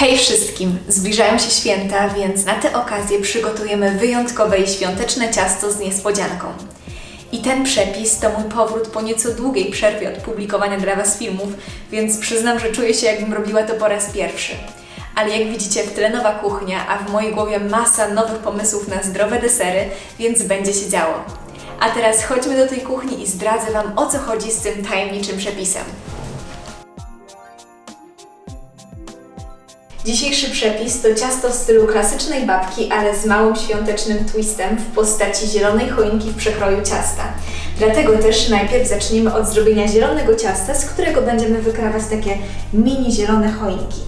Hej wszystkim! Zbliżają się święta, więc na tę okazję przygotujemy wyjątkowe i świąteczne ciasto z niespodzianką. I ten przepis to mój powrót po nieco długiej przerwie od publikowania dla Was filmów, więc przyznam, że czuję się jakbym robiła to po raz pierwszy. Ale jak widzicie, w tle nowa kuchnia, a w mojej głowie masa nowych pomysłów na zdrowe desery, więc będzie się działo. A teraz chodźmy do tej kuchni i zdradzę Wam o co chodzi z tym tajemniczym przepisem. Dzisiejszy przepis to ciasto w stylu klasycznej babki, ale z małym świątecznym twistem w postaci zielonej choinki w przekroju ciasta. Dlatego też najpierw zaczniemy od zrobienia zielonego ciasta, z którego będziemy wykrawać takie mini zielone choinki.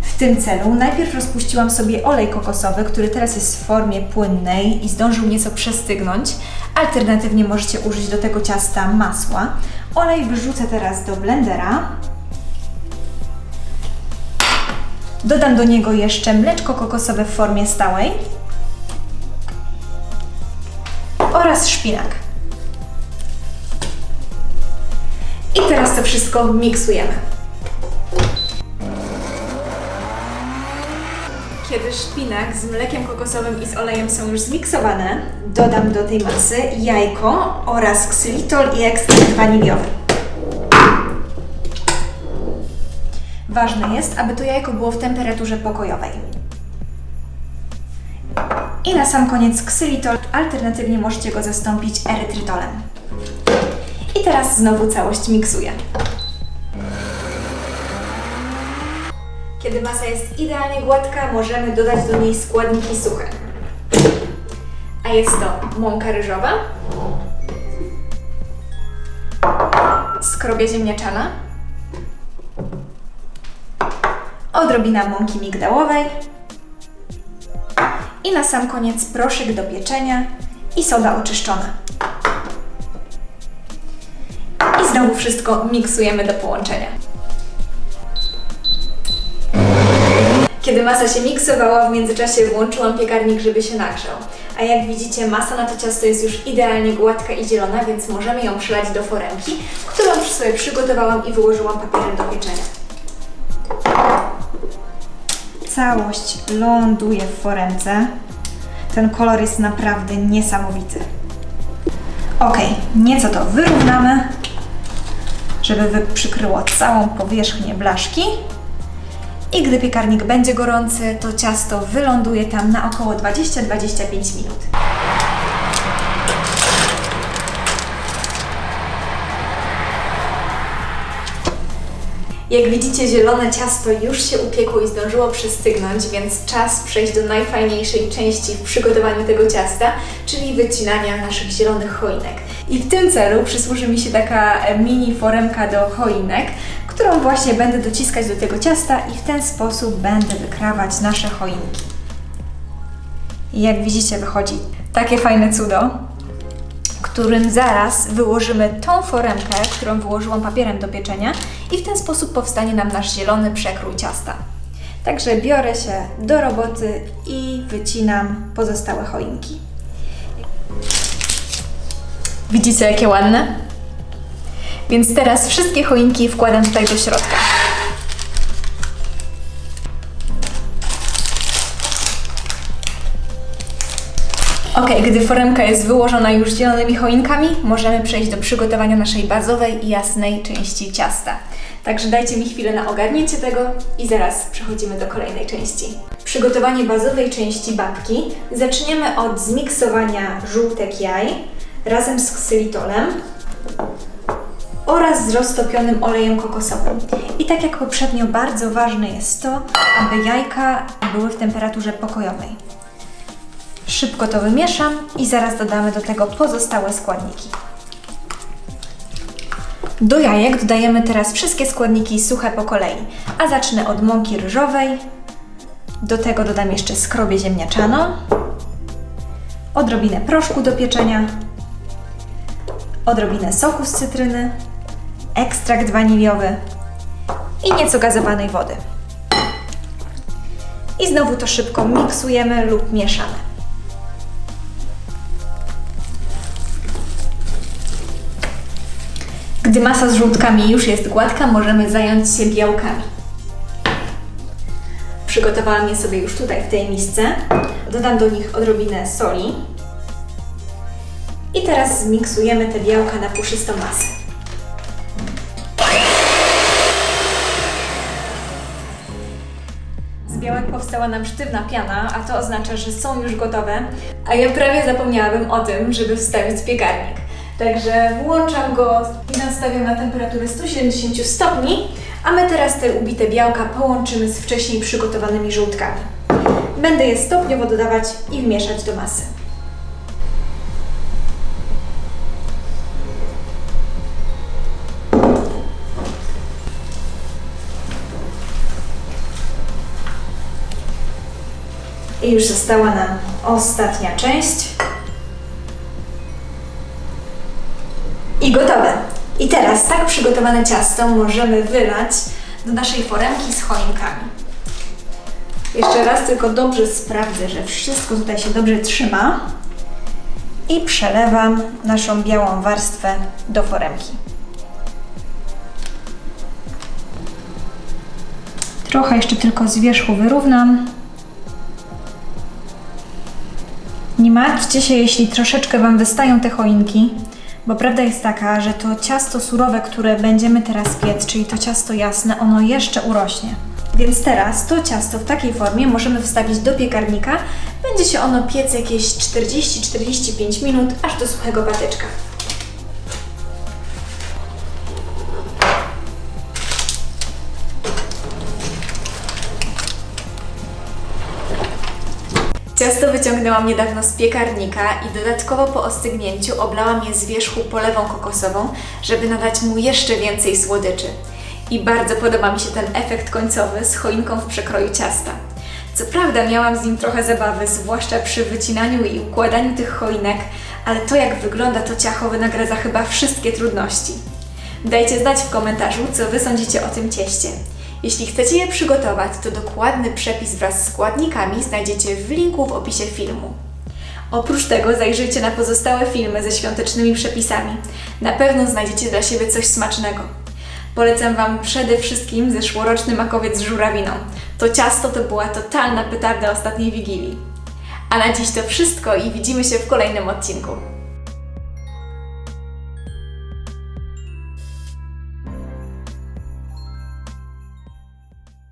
W tym celu najpierw rozpuściłam sobie olej kokosowy, który teraz jest w formie płynnej i zdążył nieco przestygnąć. Alternatywnie możecie użyć do tego ciasta masła. Olej wyrzucę teraz do blendera. Dodam do niego jeszcze mleczko kokosowe w formie stałej oraz szpinak. I teraz to wszystko miksujemy. Kiedy szpinak z mlekiem kokosowym i z olejem są już zmiksowane, dodam do tej masy jajko oraz ksylitol i ekstrakt waniliowy. Ważne jest, aby to jajko było w temperaturze pokojowej. I na sam koniec ksylitol, alternatywnie możecie go zastąpić erytrytolem. I teraz znowu całość miksuję. Kiedy masa jest idealnie gładka, możemy dodać do niej składniki suche. A jest to mąka ryżowa, skrobia ziemniaczana, odrobina mąki migdałowej i na sam koniec proszek do pieczenia i soda oczyszczona. I znowu wszystko miksujemy do połączenia. Kiedy masa się miksowała, w międzyczasie włączyłam piekarnik, żeby się nagrzał. A jak widzicie, masa na to ciasto jest już idealnie gładka i zielona, więc możemy ją przelać do foremki, którą już sobie przygotowałam i wyłożyłam papierem do pieczenia. Całość ląduje w foremce. Ten kolor jest naprawdę niesamowity. Ok, nieco to wyrównamy, żeby przykryło całą powierzchnię blaszki. I gdy piekarnik będzie gorący, to ciasto wyląduje tam na około 20-25 minut. Jak widzicie, zielone ciasto już się upiekło i zdążyło przystygnąć, więc czas przejść do najfajniejszej części w przygotowaniu tego ciasta, czyli wycinania naszych zielonych choinek. I w tym celu przysłuży mi się taka mini foremka do choinek, którą właśnie będę dociskać do tego ciasta i w ten sposób będę wykrawać nasze choinki. I jak widzicie, wychodzi takie fajne cudo którym zaraz wyłożymy tą foremkę, którą wyłożyłam papierem do pieczenia i w ten sposób powstanie nam nasz zielony przekrój ciasta. Także biorę się do roboty i wycinam pozostałe choinki. Widzicie jakie ładne? Więc teraz wszystkie choinki wkładam tutaj do środka. Ok, gdy foremka jest wyłożona już zielonymi choinkami, możemy przejść do przygotowania naszej bazowej i jasnej części ciasta. Także dajcie mi chwilę na ogarnięcie tego i zaraz przechodzimy do kolejnej części. Przygotowanie bazowej części babki zaczniemy od zmiksowania żółtek jaj razem z ksylitolem oraz z roztopionym olejem kokosowym. I tak jak poprzednio, bardzo ważne jest to, aby jajka były w temperaturze pokojowej. Szybko to wymieszam i zaraz dodamy do tego pozostałe składniki. Do jajek dodajemy teraz wszystkie składniki suche po kolei, a zacznę od mąki ryżowej. Do tego dodam jeszcze skrobię ziemniaczaną, odrobinę proszku do pieczenia, odrobinę soku z cytryny, ekstrakt waniliowy i nieco gazowanej wody. I znowu to szybko miksujemy lub mieszamy. Gdy masa z żółtkami już jest gładka, możemy zająć się białkami. Przygotowałam je sobie już tutaj w tej misce. Dodam do nich odrobinę soli. I teraz zmiksujemy te białka na puszystą masę. Z białek powstała nam sztywna piana, a to oznacza, że są już gotowe. A ja prawie zapomniałabym o tym, żeby wstawić piekarnik. Także włączam go i nastawiam na temperaturę 170 stopni, a my teraz te ubite białka połączymy z wcześniej przygotowanymi żółtkami. Będę je stopniowo dodawać i wmieszać do masy. I już została nam ostatnia część. Gotowe. I teraz tak przygotowane ciasto możemy wylać do naszej foremki z choinkami. Jeszcze raz tylko dobrze sprawdzę, że wszystko tutaj się dobrze trzyma. I przelewam naszą białą warstwę do foremki. Trochę jeszcze tylko z wierzchu wyrównam. Nie martwcie się, jeśli troszeczkę Wam wystają te choinki, bo prawda jest taka, że to ciasto surowe, które będziemy teraz piec, czyli to ciasto jasne, ono jeszcze urośnie. Więc teraz to ciasto w takiej formie możemy wstawić do piekarnika. Będzie się ono piec jakieś 40-45 minut, aż do suchego patyczka. Ciasto wyciągnęłam niedawno z piekarnika i dodatkowo po ostygnięciu oblałam je z wierzchu polewą kokosową, żeby nadać mu jeszcze więcej słodyczy. I bardzo podoba mi się ten efekt końcowy z choinką w przekroju ciasta. Co prawda miałam z nim trochę zabawy, zwłaszcza przy wycinaniu i układaniu tych choinek, ale to jak wygląda to ciacho wynagradza chyba wszystkie trudności. Dajcie znać w komentarzu, co Wy sądzicie o tym cieście. Jeśli chcecie je przygotować, to dokładny przepis wraz z składnikami znajdziecie w linku w opisie filmu. Oprócz tego zajrzyjcie na pozostałe filmy ze świątecznymi przepisami. Na pewno znajdziecie dla siebie coś smacznego. Polecam Wam przede wszystkim zeszłoroczny makowiec z żurawiną. To ciasto to była totalna petarda ostatniej Wigilii. A na dziś to wszystko i widzimy się w kolejnym odcinku.